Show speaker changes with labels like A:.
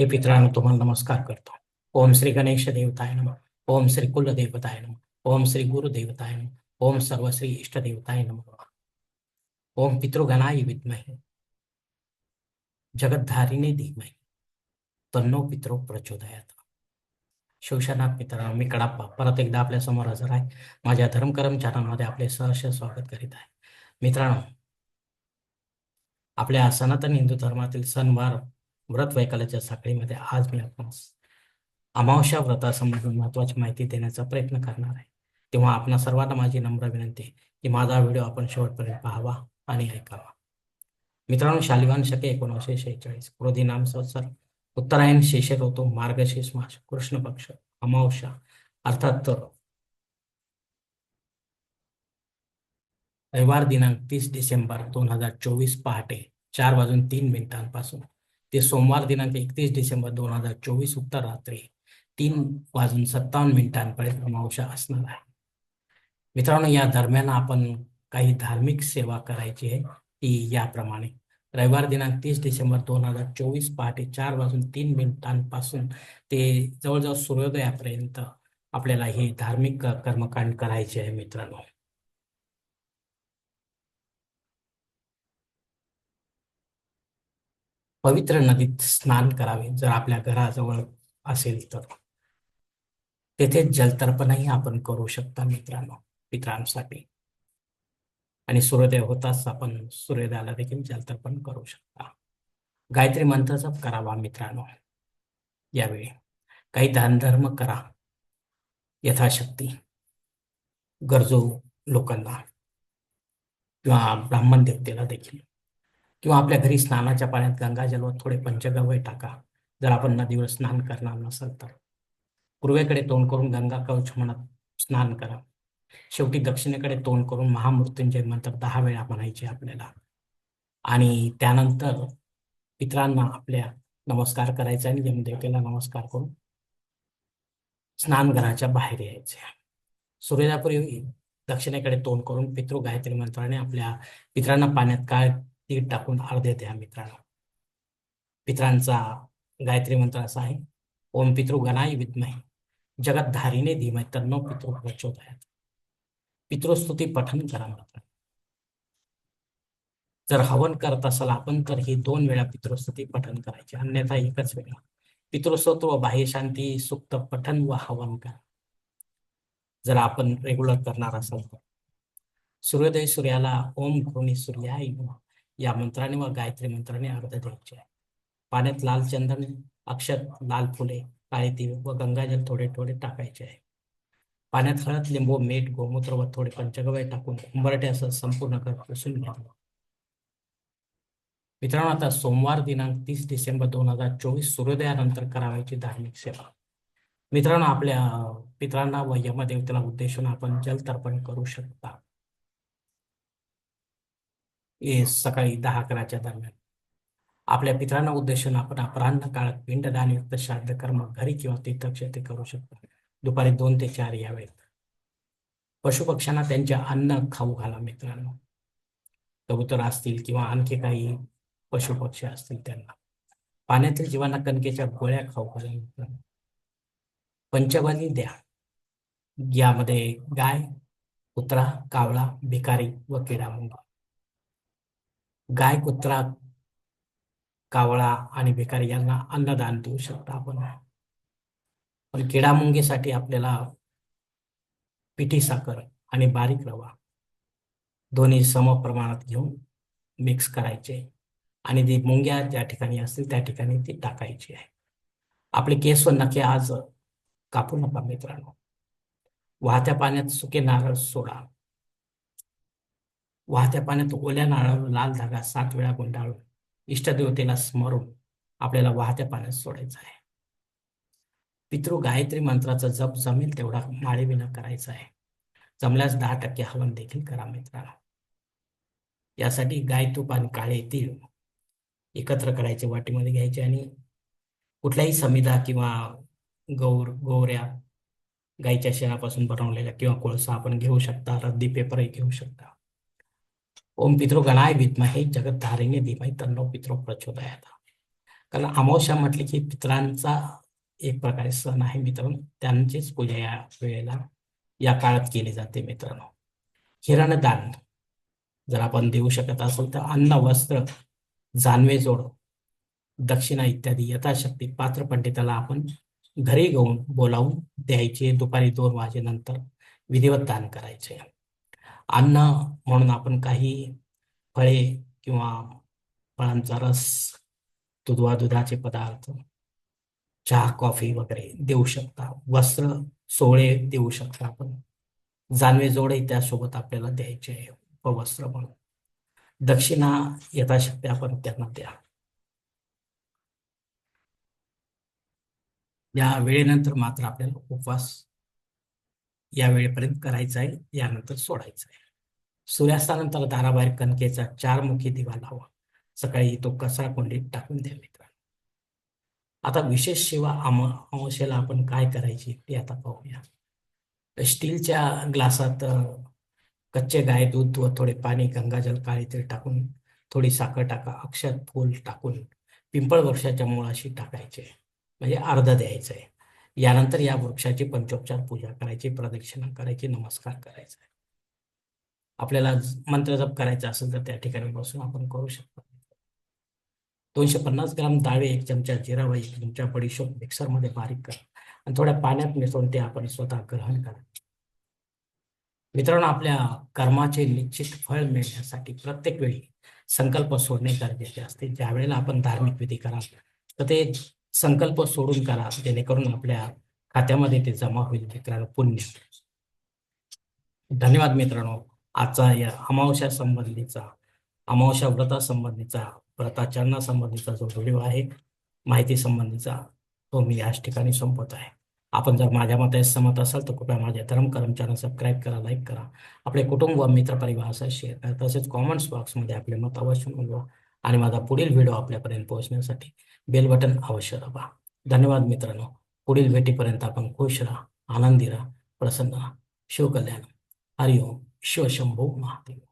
A: हे पितरांनो तुम्हाला नमस्कार करतो. ओम श्री गणेश देवताय नम. ओम श्री कुल देवताय नम. ओम श्री गुरु देवताय नम. ओम सर्व श्री इष्ट देवताय नम. ओम पितृगणाय विद्महे. जगद्धारिणे धीमहे. तन्नो पितृ प्रचोदयात. शिवशनाथ मित्रांनो मी कडाप्पा. परत एकदा आपल्यासमोर हजर आहे. माझ्या धर्मकर्म चॅनलमध्ये आपले सहर्ष स्वागत करीत आहे. मित्रांनो आपल्या सनातन हिंदू धर्मातील सणवार व्रत वैकालाच्या साखळीमध्ये आज मी आपणास अमावस्या व्रतासंबंधी महत्वाची माहिती देण्याचा प्रयत्न करणार आहे. तेव्हा आपणा सर्वांना माझी नम्र विनंती की माझा व्हिडिओ आपण शेवटपर्यंत पाहावा आणि ऐकावा. मित्रांनो शालिवान शके एकोणीसशे शेहेचाळीस. क्रोधी नाम संवत्सर उत्तरायण शेष होतो मार्गशीर्ष मास कृष्ण पक्ष अमावस्या. अर्थात रविवार दिनांक तीस डिसेंबर दोन हजार चोवीस पहाटे चार वाजून तीन मिनिटांपासून ते सोमवार दिनांक एकतीस डिसेंबर दोन हजार चोवीस उत्तर रात्री तीन वाजून सत्तावन्न मिनिटांपर्यंत अमावस्या असणार आहे. मित्रांनो या दरम्यान आपण काही धार्मिक सेवा करायची आहे ती याप्रमाणे. रविवार दिनांक तीस डिसेंबर दोन हजार चोवीस पहाटे चार वाजून तीन मिनिटांपासून ते जवळजवळ सूर्योदयापर्यंत आपल्याला हे धार्मिक कर्मकांड करायचे आहे मित्रांनो. पवित्र नदीत स्नान करावे जर आपल्या घराजवळ असेल तर. तेथे जलतर्पणही आपण करू शकता मित्रांनो मित्रांसाठी आणि सूर्योदय होताच आपण सूर्योदयाला देखील जलतर्पण करू शकता. गायत्री मंत्र जप करावा मित्रांनो. यावेळी काही दानधर्म करा. यथाशक्ती. गरजू लोकांना किंवा ब्राह्मण देवतेला देखील. किंवा आपल्या घरी स्नानाच्या पाण्यात गंगाजल व थोडे पंचगव्य टाका. जर आपण नदीवर स्नान करणार नसेल तर. पूर्वेकडे तोंड करून गंगा कवच म्हणत स्नान करा. शेवटी दक्षिणेकडे तोंड करून महामृत्युंजय मंत्र दहा वेळा म्हणायचे आपल्याला. आणि त्यानंतर पित्रांना आपल्या नमस्कार करायचा आणि यमदेवतेला नमस्कार करून स्नानघराच्या बाहेर यायचे. सूर्यापूर्वी दक्षिणेकडे तोंड करून पितृ गायत्री मंत्राने आपल्या पित्रांना पाण्यात काय तीळ टाकून अर्धे द्या मित्रांनो पित्रांचा गायत्री मंत्र असा आहे ओम पितृ गणाय विद्महे. जगत धारीने धीमय तन्नो पितृ प्रचोदयात. पितृस्तुती पठन करा मात्र. जर हवन करत असाल आपण तर ही दोन वेळा पितृस्तुती पठन करायची अन्यथा एकच वेळा. पितृस्तोत्र व बाह्य शांती सुक्त पठन व हवन करा. जर आपण रेग्युलर करणार असाल तर. सूर्योदय सूर्याला ओम घृणी सूर्याय या मंत्राने व गायत्री मंत्राने अर्ध द्यायचे आहे. पाण्यात लाल चंदन अक्षत लाल फुले काळे तीळ व गंगाजल थोडे थोडे टाकायचे आहे. पाण्यात हळद लिंबू मीठ गोमूत्र व थोडे पंचगव्य टाकून उंबरट्यासह संपूर्ण घर पुसून घ्यावं मित्रांनो आता सोमवार दिनांक तीस डिसेंबर दोन हजार चोवीस सूर्योदयानंतर करावायची धार्मिक सेवा. मित्रांनो आपल्या पित्रांना व यमदेवतेला उद्देशून आपण जल तर्पण करू शकता. सकाळी दहा अकराच्या दरम्यान. आपल्या पित्रांना उद्देशून आपण अपराह्न काळात पिंडदानयुक्त श्राद्ध कर्म घरी किंवा तीर्थक्षेत्री करू शकता. दुपारी दोन ते चार या वेळेत. पशुपक्ष्यांना त्यांचे अन्न खाऊ घाला मित्रांनो. कबूतर असतील किंवा आणखी काही पशुपक्षी असतील त्यांना. पाण्यातील जीवांना कणकेच्या गोळ्या खाऊ घाला मित्रांनो. पंचबली द्या. यामध्ये गाय कुत्रा कावळा भिकारी व किडा मुंगा. गाय कुत्रा कावळा आणि भिकारी यांना अन्नदान देऊ शकता आपण. पण किडामुंगीसाठी आपल्याला पिठी साखर आणि बारीक रवा दोन्ही सम प्रमाणात घेऊन मिक्स करायचे आणि ती मुंग्या ज्या ठिकाणी असतील त्या ठिकाणी ती टाकायची आहे. आपले केस व नखे आज कापू नका मित्रांनो. वाहत्या पाण्यात सुके नारळ सोडा. वाहत्या पाण्यात ओल्या नारळावर लाल धागा सात वेळा गुंडाळून इष्टदेवतेला स्मरून आपल्याला वाहत्या पाण्यात सोडायचं आहे. पितृ गायत्री मंत्राचा जप जमेल तेवढा माळेविना करायचा आहे. जमल्यास दहा टक्के हवन देखील करा मित्रांनो. यासाठी गाय तूप आणि काळे तीळ एकत्र करायचे वाटीमध्ये घ्यायचे आणि कुठल्याही समिधा किंवा गौर गौऱ्या गाईच्या शेणापासून बनवलेल्या किंवा कोळसा आपण घेऊ शकता रद्दी पेपरही घेऊ शकता. ओम पितृ गणाय विद्महे जगत धारिणे धीमहि तन्नो पित्रो प्रचोदयात. कारण अमावस्या म्हटले की पितरांचा एक प्रकारे सण आहे मित्रांनो त्यांचीच पूजा या वेळेला या काळात केली जाते मित्रांनो. हिरणदान जर आपण देऊ शकत असेल तर अन्न वस्त्र जानवे जोड दक्षिणा इत्यादी यथाशक्ती पात्र पंडिताला आपण घरी घेऊन बोलावून द्यायचे. दुपारी दोन वाजेनंतर विधिवत दान करायचे. अन्न म्हणून आपण काही फळे किंवा फळांचा रस दुधवा दुधाचे पदार्थ चहा कॉफी वगैरे देऊ शकता. वस्त्र सोळे देऊ शकता आपण. जानवे जोडे त्यासोबत आपल्याला द्यायचे आहे उपवस्त्र म्हणून. दक्षिणा यथाशक्ती आपण त्यांना द्या. या वेळेनंतर मात्र आपल्याला उपवास या वेळेपर्यंत करायचा आहे यानंतर सोडायचं आहे. सूर्यास्तानंतर दाराबाहेर कणकेचा चारमुखी दिवा लावा. सकाळी तो कचरा कोंडीत टाकून द्या मित्रांनो. आता विशेष सेवा अम अमावस्येला आपण काय करायची ते आता पाहूया. स्टीलच्या ग्लासात कच्चे गाय दूध व थोडे पाणी गंगाजल काळी तेल टाकून थोडी साखर टाका अक्षत फूल टाकून पिंपळ वृक्षाच्या मुळाशी टाकायचे. म्हणजे अर्ध द्यायचं आहे यानंतर या वृक्षाची पंचोपचार पूजा करायची प्रदक्षिणा करायची नमस्कार करायचा आहे. आपल्याला मंत्र जप करायचा असेल तर त्या ठिकाणी बसून आपण करू शकतो. दोनशे पन्नास ग्राम डाळे एक चमचा जिरा व एक चमचा बडीशोप मिक्सरमध्ये बारीक करा आणि थोड्या पाण्यात मिसळून ते आपण स्वतः ग्रहण करा. मित्रांनो आपल्या कर्माचे निश्चित फळ मिळण्यासाठी प्रत्येक वेळी संकल्प सोडणे गरजेचे असते. ज्या वेळेला आपण धार्मिक विधी कराल तर ते संकल्प सोडून करा जेणेकरून आपल्या खात्यामध्ये ते जमा होईल मित्रांनो पुण्य. धन्यवाद मित्रांनो. आजचा या अमावश्या संबंधीचा अमावश्या व्रता संबंधीचा व्रताचरणा संबंधीचा जो व्हिडिओ आहे माहिती संबंधीचा तो मी याच ठिकाणी संपत आहे. आपण जर माझ्या मते सहमत असाल तर कृपया माझ्या धर्म कर्म चॅनल सबस्क्राईब करा लाईक करा. आपले कुटुंब व मित्र परिवारासह शेअर करा. तसेच कॉमेंट्स बॉक्समध्ये आपले मत अवश्य नोंदवा आणि माझा पुढील व्हिडिओ आपल्यापर्यंत पोहोचण्यासाठी बेल बटन अवश्य दाबा. धन्यवाद मित्रांनो. पुढील भेटीपर्यंत आपण खुश राहा आनंदी राहा प्रसन्न राहा. शिवकल्याण. हरिओम. शिवशंभू महादेव.